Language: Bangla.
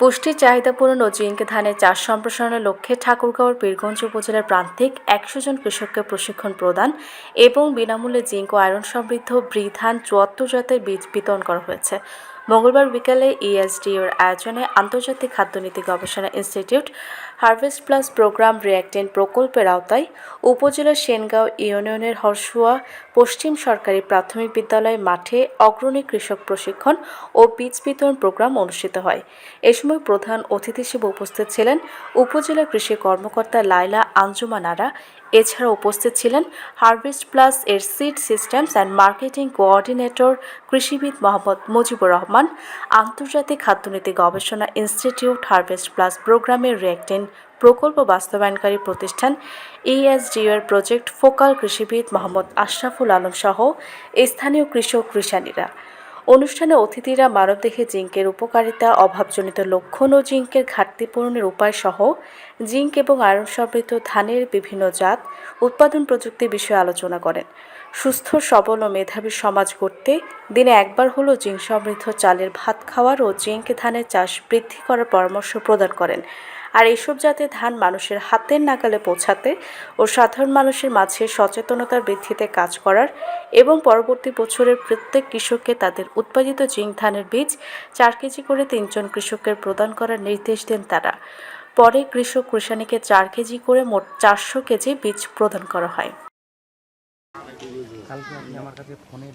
পুষ্টির চাহিদা পূরণ ও জিঙ্ক ধানের চাষ সম্প্রসারণের লক্ষ্যে ঠাকুরগাঁওর পীরগঞ্জ উপজেলার প্রান্তিক একশো জন কৃষককে প্রশিক্ষণ প্রদান এবং বিনামূল্যে জিঙ্ক ও আয়রন সমৃদ্ধ ব্রি ধান চুয়াত্তর জাতের বীজ বিতরণ করা হয়েছে। মঙ্গলবার বিকালে ইএসডিওর আয়োজনে আন্তর্জাতিক খাদ্যনীতি গবেষণা ইনস্টিটিউট হারভেস্ট প্লাস প্রোগ্রাম রিয়াক্টেন্ট প্রকল্পের আওতায় উপজেলার সেনগাঁও ইউনিয়নের হরসুয়া পশ্চিম সরকারি প্রাথমিক বিদ্যালয় মাঠে অগ্রণী কৃষক প্রশিক্ষণ ও বীজ বিতরণ প্রোগ্রাম অনুষ্ঠিত হয়। এ সময় প্রধান অতিথি হিসেবে উপস্থিত ছিলেন উপজেলা কৃষি কর্মকর্তা লাইলা আঞ্জুমান আরা এছাড়া উপস্থিত ছিলেন হারভেস্ট প্লাস এর seed systems and marketing coordinator কৃষিবিদ মোহাম্মদ মুজিবুর রহমান। আন্তর্জাতিক খাদ্যনীতি গবেষণা ইনস্টিটিউট হারভেস্ট প্লাস প্রোগ্রামের রিয়েক্টেন প্রকল্প বাস্তবায়নকারী প্রতিষ্ঠান ইএসডিওর প্রজেক্ট ফোকাল কৃষিবিদ মোহাম্মদ আশরাফুল আলম সহ স্থানীয় কৃষক কৃষানীরা। অনুষ্ঠানে অতিথিরা মানবদেহে জিঙ্কের উপকারিতা, অভাবজনিত লক্ষণ ও জিঙ্কের ঘাটতি পূরণের উপায় সহ জিঙ্ক এবং আয়রন সমৃদ্ধ ধানের বিভিন্ন জাত, উৎপাদন প্রযুক্তি বিষয়ে আলোচনা করেন। সুস্থ, সবল ও মেধাবী সমাজ গড়তে দিনে একবার হলো জিঙ্ক সমৃদ্ধ চালের ভাত খাওয়ার ও জিঙ্ক ধানের চাষ বৃদ্ধি করার পরামর্শ প্রদান করেন। আর এসব জাতের ধান মানুষের হাতের নাগালে পৌঁছাতে ও সাধারণ মানুষের মাঝে সচেতনতার বৃদ্ধিতে কাজ করার এবং পরবর্তী বছরের প্রত্যেক কৃষককে তাদের উৎপাদিত জিঙ্ক ধানের বীজ চার কেজি করে তিনজন কৃষকের প্রদান করার নির্দেশ দেন তারা। পরে কৃষক কৃষানীকে চার কেজি করে মোট চারশো কেজি বীজ প্রদান করা হয়। কালকে আপনি আমার কাছে ফোনে